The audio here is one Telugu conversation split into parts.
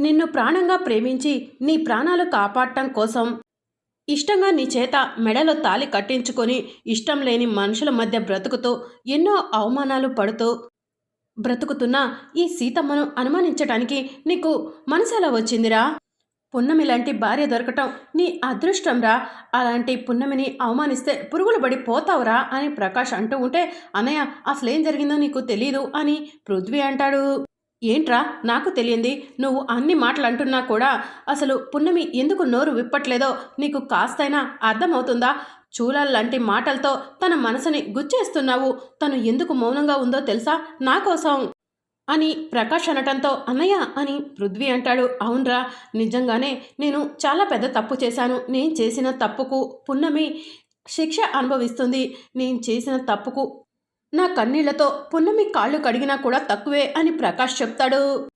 నిన్ను ప్రాణంగా ప్రేమించి నీ ప్రాణాలు కాపాడటం కోసం ఇష్టంగా నీ చేత మెడలో తాలి కట్టించుకొని ఇష్టం లేని మనుషుల మధ్య బ్రతుకుతూ ఎన్నో అవమానాలు పడుతూ బ్రతుకుతున్న ఈ సీతమ్మను అనుమానించటానికి నీకు మనసు వచ్చిందిరా? పున్నమి లాంటి భార్య దొరకటం నీ అదృష్టంరా? అలాంటి పున్నమిని అవమానిస్తే పురుగులు పడి పోతావురా అని ప్రకాష్ అంటూ ఉంటే అన్నయ్య అసలేం జరిగిందో నీకు తెలీదు అని పృథ్వీ అంటాడు. ఏంట్రా? నాకు తెలియంది నువ్వు అన్ని మాటలు అంటున్నా కూడా అసలు పున్నమి ఎందుకు నోరు విప్పట్లేదో నీకు కాస్తైనా అర్థమవుతుందా? చూలాలంటి మాటలతో తన మనసుని గుచ్చేస్తున్నావు. తను ఎందుకు మౌనంగా ఉందో తెలుసా? నా కోసం అని ప్రకాష్ అనటంతో అన్నయ్య అని పృథ్వీ అంటాడు. అవునరా నిజంగానే నేను చాలా పెద్ద తప్పు చేశాను. నేను చేసిన తప్పుకు పున్నమి శిక్ష అనుభవిస్తుంది. నేను చేసిన తప్పుకు నా కన్నీళ్ళతో పున్నమి కాళ్ళు కడిగినా కూడా తక్కువే అని ప్రకాష్ చెప్తాడు.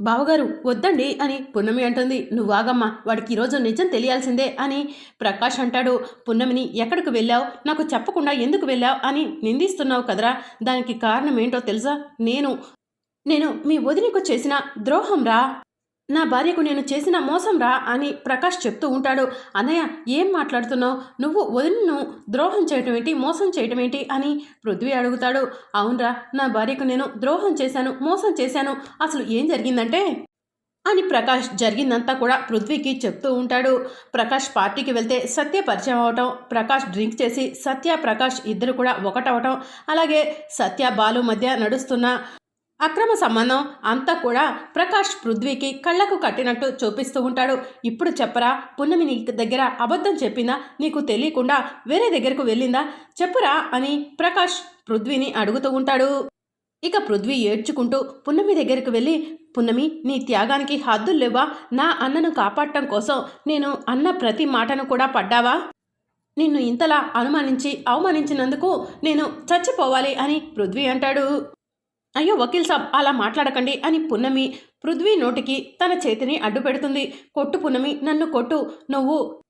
బావగారు వద్దండి అని పున్నమి అంటుంది. నువ్వాగమ్మా వాడికి ఈరోజు నిజం తెలియాల్సిందే అని ప్రకాష్ అంటాడు. పున్నమిని ఎక్కడికి వెళ్ళావు? నాకు చెప్పకుండా ఎందుకు వెళ్ళావు అని నిందిస్తున్నావు కదరా? దానికి కారణం ఏంటో తెలుసా? నేను నేను మీ వదినకు చేసిన ద్రోహం రా నా భార్యకు నేను చేసిన మోసంరా అని ప్రకాష్ చెప్తూ ఉంటాడు. అన్నయ్య ఏం మాట్లాడుతున్నావు? నువ్వు వదినను ద్రోహం చేయటం ఏంటి? మోసం చేయటం ఏంటి? అని పృథ్వీ అడుగుతాడు. అవునరా నా భార్యకు నేను ద్రోహం చేశాను మోసం చేశాను. అసలు ఏం జరిగిందంటే? అని ప్రకాష్ జరిగిందంతా కూడా పృథ్వీకి చెప్తూ ఉంటాడు. ప్రకాష్ పార్టీకి వెళ్తే సత్య పరిచయం అవటం ప్రకాష్ డ్రింక్ చేసి సత్య ప్రకాష్ ఇద్దరు కూడా ఒకటవటం అలాగే సత్య బాలు మధ్య నడుస్తున్న అక్రమ సంబంధం అంతా కూడా ప్రకాష్ పృథ్వీకి కళ్ళకు కట్టినట్టు చూపిస్తూ ఉంటాడు. ఇప్పుడు చెప్పరా పున్నమి నీ దగ్గర అబద్ధం చెప్పిందా నీకు తెలియకుండా వేరే దగ్గరకు వెళ్ళిందా? చెప్పురా అని ప్రకాష్ పృథ్వీని అడుగుతూ ఉంటాడు. ఇక పృథ్వీ ఏడ్చుకుంటూ పున్నమి దగ్గరకు వెళ్ళి పున్నమి నీ త్యాగానికి హద్దులు లేవా? నా అన్నను కాపాడటం కోసం నేను అన్న ప్రతి మాటను కూడా పడ్డావా? నిన్ను ఇంతలా అనుమానించి అవమానించినందుకు నేను చచ్చిపోవాలి అని పృథ్వీ అంటాడు. అయ్యో వకీల్ సాబ్ అలా మాట్లాడకండి అని పున్నమి పృథ్వీ నోటికి తన చేతిని అడ్డు పెడుతుంది కొట్టు పున్నమి నన్ను కొట్టు. నువ్వు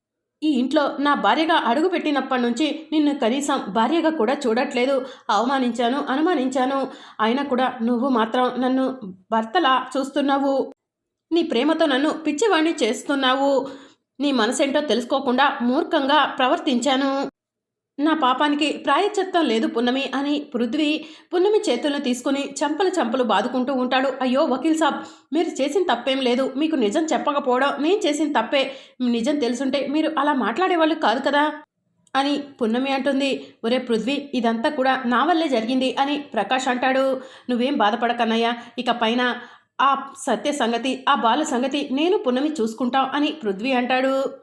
ఈ ఇంట్లో నా భార్యగా అడుగుపెట్టినప్పటి నుంచి నిన్ను కనీసం భార్యగా కూడా చూడట్లేదు. అవమానించాను అనుమానించాను. అయినా కూడా నువ్వు మాత్రం నన్ను భర్తలా చూస్తున్నావు. నీ ప్రేమతో నన్ను పిచ్చివాణ్ణి చేస్తున్నావు. నీ మనసేంటో తెలుసుకోకుండా మూర్ఖంగా ప్రవర్తించాను. నా పాపానికి ప్రాయచిత్తం లేదు పున్నమి అని పృథ్వీ పున్నమి చేతులను తీసుకుని చంపలు చంపలు బాదుకుంటూ ఉంటాడు. అయ్యో వకీల్ సాబ్ మీరు చేసిన తప్పేం లేదు. మీకు నిజం చెప్పకపోవడం నేను చేసిన తప్పే. నిజం తెలుసుంటే మీరు అలా మాట్లాడేవాళ్ళు కాదు కదా? అని పున్నమి అంటుంది. ఒరే పృథ్వీ ఇదంతా కూడా నా వల్లే జరిగింది అని ప్రకాష్ అంటాడు. నువ్వేం బాధపడకన్నయ్యా ఇక పైన ఆ సత్య సంగతి ఆ బాల సంగతి నేను పున్నమి చూసుకుంటాం అని పృథ్వీ అంటాడు.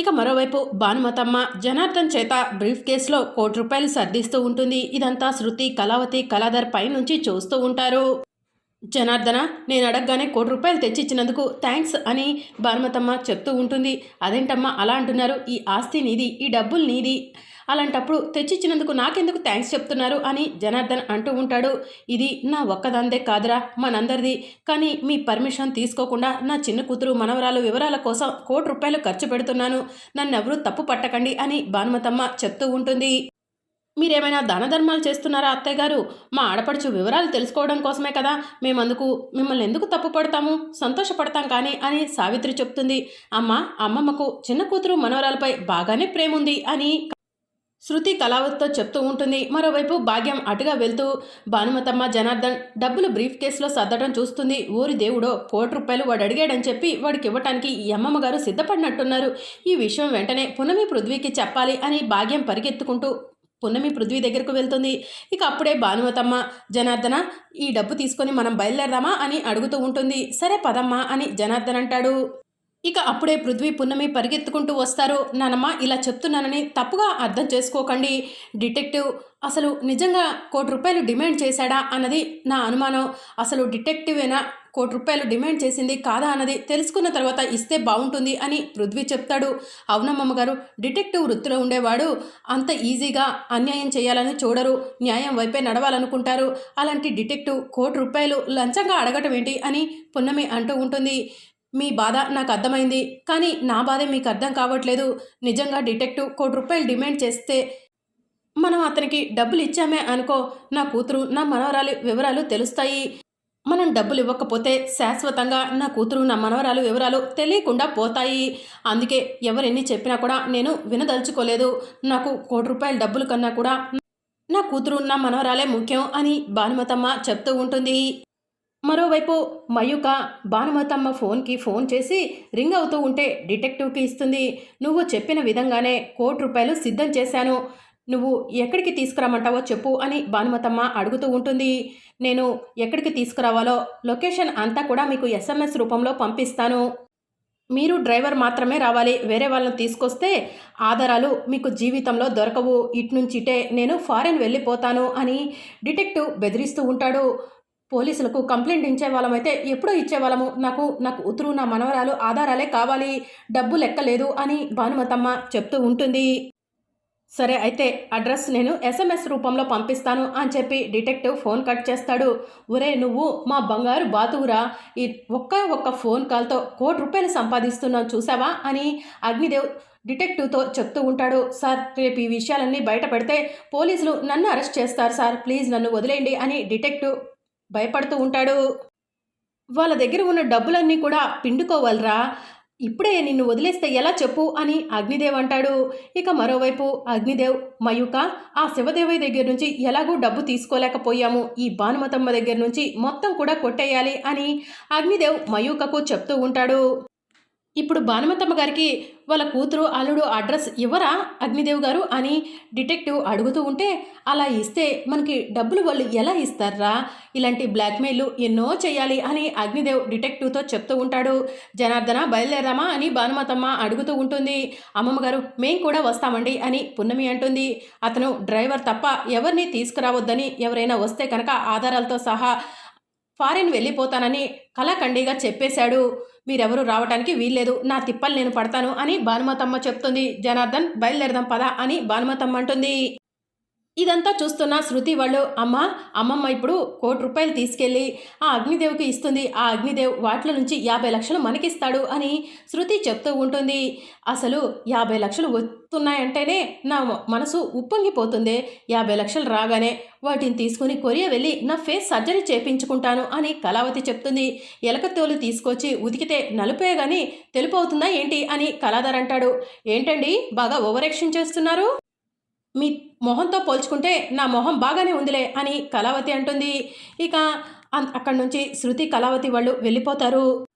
ఇక మరోవైపు భానుమతమ్మ జనార్దన్ చేత బ్రీఫ్ కేసులో కోటి రూపాయలు సర్దిస్తూ ఉంటుంది. ఇదంతా శృతి కళావతి కళాధర్ పై నుంచి చూస్తూ ఉంటారు. జనార్దన నేను అడగగానే కోటి రూపాయలు తెచ్చిచ్చినందుకు థ్యాంక్స్ అని భానుమతమ్మ చెప్తూ ఉంటుంది. అదేంటమ్మా అలా అంటున్నారు? ఈ ఆస్తి నీది ఈ డబ్బులు నీది. అలాంటప్పుడు తెచ్చిచ్చినందుకు నాకెందుకు థ్యాంక్స్ చెప్తున్నారు అని జనార్దన్ అంటూ ఉంటాడు. ఇది నా ఒక్కదందే కాదురా మనందరిది. కానీ మీ పర్మిషన్ తీసుకోకుండా నా చిన్న కూతురు మనవరాలు వివరాల కోసం కోటి రూపాయలు ఖర్చు పెడుతున్నాను. నన్నెవరూ తప్పు పట్టకండి అని భానుమతమ్మ చెప్తూ ఉంటుంది. మీరేమైనా దాన ధర్మాలు చేస్తున్నారా అత్తయ్య గారు? మా ఆడపడుచు వివరాలు తెలుసుకోవడం కోసమే కదా. మేమందుకు మిమ్మల్ని ఎందుకు తప్పు పడతాము? సంతోషపడతాం కానీ అని సావిత్రి చెప్తుంది. అమ్మ అమ్మమ్మకు చిన్న కూతురు మనవరాలపై బాగానే ప్రేమ ఉంది అని శృతి కళావతితో చెప్తూ ఉంటుంది. మరోవైపు భాగ్యం అటుగా వెళ్తూ భానుమతమ్మ జనార్దన్ డబ్బులు బ్రీఫ్ కేసులో సర్దడం చూస్తుంది. ఊరి దేవుడో కోటి రూపాయలు వాడు అడిగాడని చెప్పి వాడికి ఇవ్వటానికి ఈ అమ్మమ్మ గారు సిద్ధపడినట్టున్నారు. ఈ విషయం వెంటనే పునమి పృథ్వీకి చెప్పాలి అని భాగ్యం పరిగెత్తుకుంటూ పున్నమి పృథ్వీ దగ్గరకు వెళ్తుంది. ఇక అప్పుడే భానుమతమ్మ జనార్దన ఈ డబ్బు తీసుకొని మనం బయలుదేరదామా అని అడుగుతూ ఉంటుంది. సరే పదమ్మా అని జనార్దన్ అంటాడు. ఇక అప్పుడే పృథ్వీ పున్నమి పరిగెత్తుకుంటూ వస్తారు. నానమ్మ ఇలా చెప్తున్నానని తప్పుగా అర్థం చేసుకోకండి. డిటెక్టివ్ అసలు నిజంగా కోటి రూపాయలు డిమాండ్ చేశాడా అన్నది నా అనుమానం. అసలు డిటెక్టివేనా కోటి రూపాయలు డిమాండ్ చేసింది కాదా అన్నది తెలుసుకున్న తర్వాత ఇస్తే బాగుంటుంది అని పృథ్వీ చెప్తాడు. అవునమ్మమ్మ గారు డిటెక్టివ్ వృత్తిలో ఉండేవాడు. అంత ఈజీగా అన్యాయం చేయాలని చూడరు. న్యాయం వైపే నడవాలనుకుంటారు. అలాంటి డిటెక్టివ్ కోటి రూపాయలు లంచంగా అడగటం ఏంటి అని పున్నమి అంటూ ఉంటుంది. మీ బాధ నాకు అర్థమైంది. కానీ నా బాధ మీకు అర్థం కావట్లేదు. నిజంగా డిటెక్టివ్ కోటి రూపాయలు డిమాండ్ చేస్తే మనం అతనికి డబ్బులు ఇచ్చామే అనుకో నా కూతురు నా మనవరాలు వివరాలు తెలుస్తాయి. మనం డబ్బులు ఇవ్వకపోతే శాశ్వతంగా నా కూతురు నా మనవరాలు వివరాలు తెలియకుండా పోతాయి. అందుకే ఎవరెన్ని చెప్పినా కూడా నేను వినదలుచుకోలేదు. నాకు కోటి రూపాయల డబ్బులు కన్నా కూడా నా కూతురు నా మనవరాలే ముఖ్యం అని భానుమతమ్మ చెప్తూ ఉంటుంది. మరోవైపు మయూక భానుమతమ్మ ఫోన్కి ఫోన్ చేసి రింగ్ అవుతూ ఉంటే డిటెక్టివ్కి ఇస్తుంది. నువ్వు చెప్పిన విధంగానే కోటి రూపాయలు సిద్ధం చేశాను. నువ్వు ఎక్కడికి తీసుకురామంటావో చెప్పు అని భానుమతమ్మ అడుగుతూ ఉంటుంది. నేను ఎక్కడికి తీసుకురావాలో లొకేషన్ అంతా కూడా మీకు ఎస్ఎంఎస్ రూపంలో పంపిస్తాను. మీరు డ్రైవర్ మాత్రమే రావాలి. వేరే వాళ్ళని తీసుకొస్తే ఆధారాలు మీకు జీవితంలో దొరకవు. ఇటు నుంచి ఇటే నేను ఫారెన్ వెళ్ళిపోతాను అని డిటెక్టివ్ బెదిరిస్తూ ఉంటాడు. పోలీసులకు కంప్లైంట్ ఇచ్చే వాళ్ళమైతే ఎప్పుడో ఇచ్చేవాళ్ళము. నాకు నాకు ఉతురు నా మనవరాలు ఆధారాలే కావాలి డబ్బు లెక్కలేదు అని భానుమతమ్మ చెప్తూ ఉంటుంది. సరే అయితే అడ్రస్ నేను ఎస్ఎంఎస్ రూపంలో పంపిస్తాను అని చెప్పి డిటెక్టివ్ ఫోన్ కట్ చేస్తాడు. ఒరే నువ్వు మా బంగారు బాతువురా ఈ ఒక్క ఒక్క ఫోన్ కాల్తో కోటి రూపాయలు సంపాదిస్తున్నావు చూసావా అని అగ్నిదేవ్ డిటెక్టివ్తో చెప్తూ ఉంటాడు. సార్ రేపు ఈ విషయాలన్నీ బయట పెడితే పోలీసులు నన్ను అరెస్ట్ చేస్తారు సార్. ప్లీజ్ నన్ను వదిలేయండి అని డిటెక్టివ్ భయపడుతూ ఉంటాడు. వాళ్ళ దగ్గర ఉన్న డబ్బులన్నీ కూడా పిండుకోవాలరా. ఇప్పుడే నిన్ను వదిలేస్తే ఎలా చెప్పు అని అగ్నిదేవ్ అంటాడు. ఇక మరోవైపు అగ్నిదేవ్ మయూక ఆ శివదేవి దగ్గర నుంచి ఎలాగూ డబ్బు తీసుకోలేకపోయాము. ఈ భానుమతమ్మ దగ్గర నుంచి మొత్తం కూడా కొట్టేయాలి అని అగ్నిదేవ్ మయూకకు చెప్తూ ఉంటాడు. ఇప్పుడు భానుమతమ్మ గారికి వాళ్ళ కూతురు అల్లుడు అడ్రస్ ఇవ్వరా అగ్నిదేవ్ గారు అని డిటెక్టివ్ అడుగుతూ ఉంటే అలా ఇస్తే మనకి డబ్బులు వాళ్ళు ఎలా ఇస్తారా? ఇలాంటి బ్లాక్మెయిల్ ఎన్నో చేయాలి అని అగ్నిదేవ్ డిటెక్టివ్తో చెప్తూ ఉంటాడు. జనార్దన బయలుదేరామా అని భానుమతమ్మ అడుగుతూ ఉంటుంది. అమ్మమ్మ గారు మేం కూడా వస్తామండి అని పున్నమి అంటుంది. అతను డ్రైవర్ తప్ప ఎవరిని తీసుకురావద్దని ఎవరైనా వస్తే కనుక ఆధారాలతో సహా ఫారిన్ వెళ్ళిపోతానని కళాఖండిగా చెప్పేశాడు. మీరెవరు రావడానికి వీల్లేదు. నా తిప్పలు నేను పడతాను అని భానుమతమ్మ చెప్తుంది. జనార్దన్ బయలుదేరదాం పద అని భానుమతమ్మ అంటుంది. ఇదంతా చూస్తున్న శృతి వాళ్ళు అమ్మ అమ్మమ్మ ఇప్పుడు కోటి రూపాయలు తీసుకెళ్ళి ఆ అగ్నిదేవ్కి ఇస్తుంది. ఆ అగ్నిదేవ్ వాటిల నుంచి యాభై లక్షలు మనకిస్తాడు అని శృతి చెప్తూ ఉంటుంది. అసలు యాభై లక్షలు వస్తున్నాయంటేనే నా మనసు ఉప్పొంగిపోతుంది. యాభై లక్షలు రాగానే వాటిని తీసుకుని కొరియా వెళ్ళి నా ఫేస్ సర్జరీ చేపించుకుంటాను అని కళావతి చెప్తుంది. ఎలక తోలు తీసుకొచ్చి ఉతికితే నలుపే కానీ తెలుపు అవుతుందా ఏంటి అని కళాధర్ అంటాడు. ఏంటండి బాగా ఓవర్ యాక్షన్ చేస్తున్నారు? మీ మొహంతో పోల్చుకుంటే నా మొహం బాగానే ఉందిలే అని కళావతి అంటుంది. ఇక అక్కడి నుంచి శృతి కళావతి వాళ్ళు వెళ్ళిపోతారు.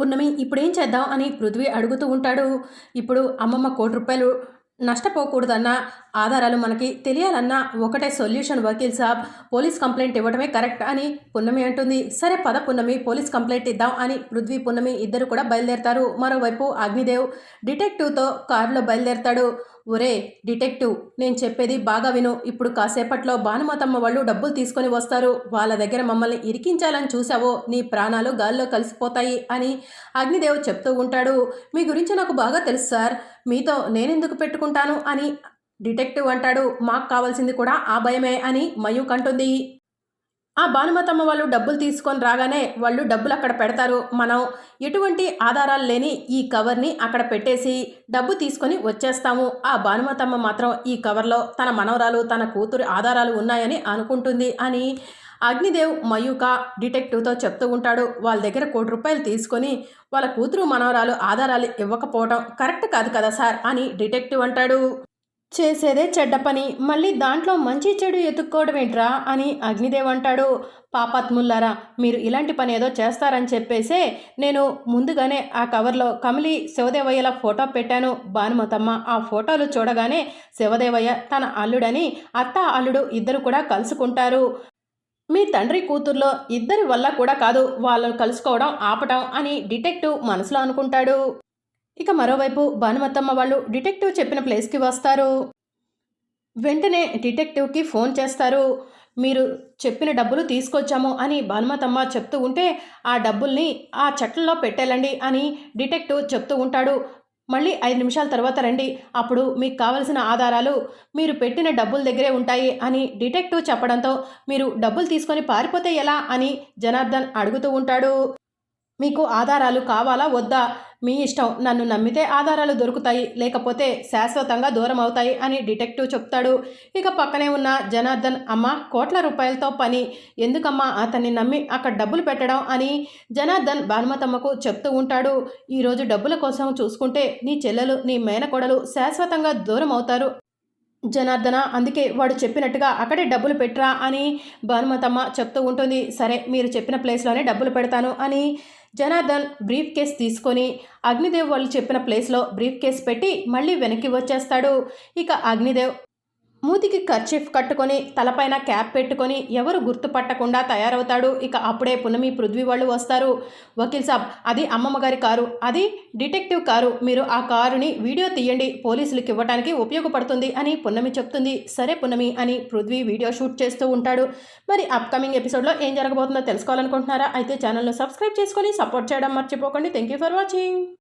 పున్నమి ఇప్పుడేం చేద్దాం? అని పృథ్వీ అడుగుతూ ఉంటాడు. ఇప్పుడు అమ్మమ్మ కోటి రూపాయలు నష్టపోకూడదన్న ఆధారాలు మనకి తెలియాలన్నా ఒకటే solution Vakeel Saab. Police complaint ఇవ్వడమే కరెక్ట్ అని పున్నమి అంటుంది. సరే పద పున్నమి పోలీస్ కంప్లైంట్ ఇద్దాం అని పృథ్వీ పున్నమి ఇద్దరు కూడా బయలుదేరతారు. మరోవైపు అగ్నిదేవ్ డిటెక్టివ్తో కారులో బయలుదేరతాడు. ఒరే డిటెక్టివ్ నేను చెప్పేది బాగా విను. ఇప్పుడు కాసేపట్లో భానుమతమ్మ వాళ్ళు డబ్బులు తీసుకొని వస్తారు. వాళ్ళ దగ్గర మమ్మల్ని ఇరికించాలని చూసావో నీ ప్రాణాలు గాల్లో కలిసిపోతాయి అని అగ్నిదేవ్ చెప్తూ ఉంటాడు. మీ గురించి నాకు బాగా తెలుసు సార్. మీతో నేనెందుకు పెట్టుకుంటాను అని డిటెక్టివ్ అంటాడు. మాకు కావాల్సింది కూడా ఆ భయమే అని మయూక్ అంటుంది. ఆ భానుమతమ్మ వాళ్ళు డబ్బులు తీసుకొని రాగానే వాళ్ళు డబ్బులు అక్కడ పెడతారు. మనం ఎటువంటి ఆధారాలు లేని ఈ కవర్ని అక్కడ పెట్టేసి డబ్బు తీసుకొని వచ్చేస్తాము. ఆ భానుమతమ్మ మాత్రం ఈ కవర్లో తన మనవరాలు తన కూతురు ఆధారాలు ఉన్నాయని అనుకుంటుంది అని అగ్నిదేవ్ మయూక డిటెక్టివ్తో చెప్తూ ఉంటాడు. వాళ్ళ దగ్గర కోటి రూపాయలు తీసుకొని వాళ్ళ కూతురు మనవరాలు ఆధారాలు ఇవ్వకపోవడం కరెక్ట్ కాదు కదా సార్ అని డిటెక్టివ్ అంటాడు. చేసేదే చెడ్డ పని. మళ్ళీ దాంట్లో మంచి చెడు ఎత్తుక్కోవడం ఏంట్రా అని అగ్నిదేవ్ అంటాడు. పాపాత్ముల్లారా మీరు ఇలాంటి పని ఏదో చేస్తారని చెప్పేసే నేను ముందుగానే ఆ కవర్లో కమలి శివదేవయ్యల ఫోటో పెట్టాను. భానుమతమ్మ ఆ ఫోటోలు చూడగానే శివదేవయ్య తన అల్లుడని అత్త అల్లుడు ఇద్దరు కూడా కలుసుకుంటారు. మీ తండ్రి కూతుర్లో ఇద్దరి వల్ల కూడా కాదు వాళ్ళను కలుసుకోవడం ఆపటం అని డిటెక్టివ్ మనసులో అనుకుంటాడు. ఇక మరోవైపు భానుమతమ్మ వాళ్ళు డిటెక్టివ్ చెప్పిన ప్లేస్కి వస్తారు. వెంటనే డిటెక్టివ్కి ఫోన్ చేస్తారు. మీరు చెప్పిన డబ్బులు తీసుకొచ్చాము అని భానుమతమ్మ చెప్తూ ఉంటే ఆ డబ్బుల్ని ఆ చెట్లలో పెట్టేలండి అని డిటెక్టివ్ చెప్తూ ఉంటాడు. మళ్ళీ ఐదు నిమిషాల తర్వాత రండి అప్పుడు మీకు కావలసిన ఆధారాలు మీరు పెట్టిన డబ్బుల దగ్గరే ఉంటాయి అని డిటెక్టివ్ చెప్పడంతో మీరు డబ్బులు తీసుకొని పారిపోతే ఎలా అని జనార్దన్ అడుగుతూ ఉంటాడు. మీకు ఆధారాలు కావాలా వద్దా? మీ ఇష్టం. నన్ను నమ్మితే ఆధారాలు దొరుకుతాయి లేకపోతే శాశ్వతంగా దూరం అవుతాయి అని డిటెక్టివ్ చెప్తాడు. ఇక పక్కనే ఉన్న జనార్దన్ అమ్మ కోట్ల రూపాయలతో పని. ఎందుకమ్మా అతన్ని నమ్మి అక్కడ డబ్బులు పెట్టడం? అని జనార్దన్ భానుమతమ్మకు చెప్తూ ఉంటాడు. ఈరోజు డబ్బుల కోసం చూసుకుంటే నీ చెల్లెలు నీ మేనకోడలు శాశ్వతంగా దూరం అవుతారు. జనార్దన అందుకే వాడు చెప్పినట్టుగా అక్కడే డబ్బులు పెట్టరా? అని భానుమతమ్మ చెప్తూ ఉంటుంది. సరే మీరు చెప్పిన ప్లేస్లోనే డబ్బులు పెడతాను అని జనార్దన్ బ్రీఫ్ కేస్ తీసుకొని అగ్నిదేవ్ వాళ్ళు చెప్పిన ప్లేస్లో బ్రీఫ్ కేస్ పెట్టి మళ్ళీ వెనక్కి వచ్చేస్తాడు. ఇక అగ్నిదేవ్ మూతికి కర్చీఫ్ కట్టుకొని తలపైన క్యాప్ పెట్టుకొని ఎవరు గుర్తుపట్టకుండా తయారవుతాడు? ఇక అప్పుడే పునమి పృథ్వీ వాళ్ళు వస్తారు. వకీల్ సాబ్ అది అమ్మమ్మ గారి కారు. అది డిటెక్టివ్ కారు. మీరు ఆ కారుని వీడియో తీయండి. పోలీసులకు ఇవ్వడానికి ఉపయోగపడుతుంది అని పున్నమి చెప్తుంది. సరే పున్నమి అని పృథ్వీ వీడియో షూట్ చేస్తూ ఉంటాడు. మరి అప్కమింగ్ ఎపిసోడ్లో ఏం జరగబోతుందో తెలుసుకోవాలనుకుంటున్నారా? అయితే ఛానల్ను సబ్స్క్రైబ్ చేసుకొని సపోర్ట్ చేయడం మర్చిపోకండి. Thank you for watching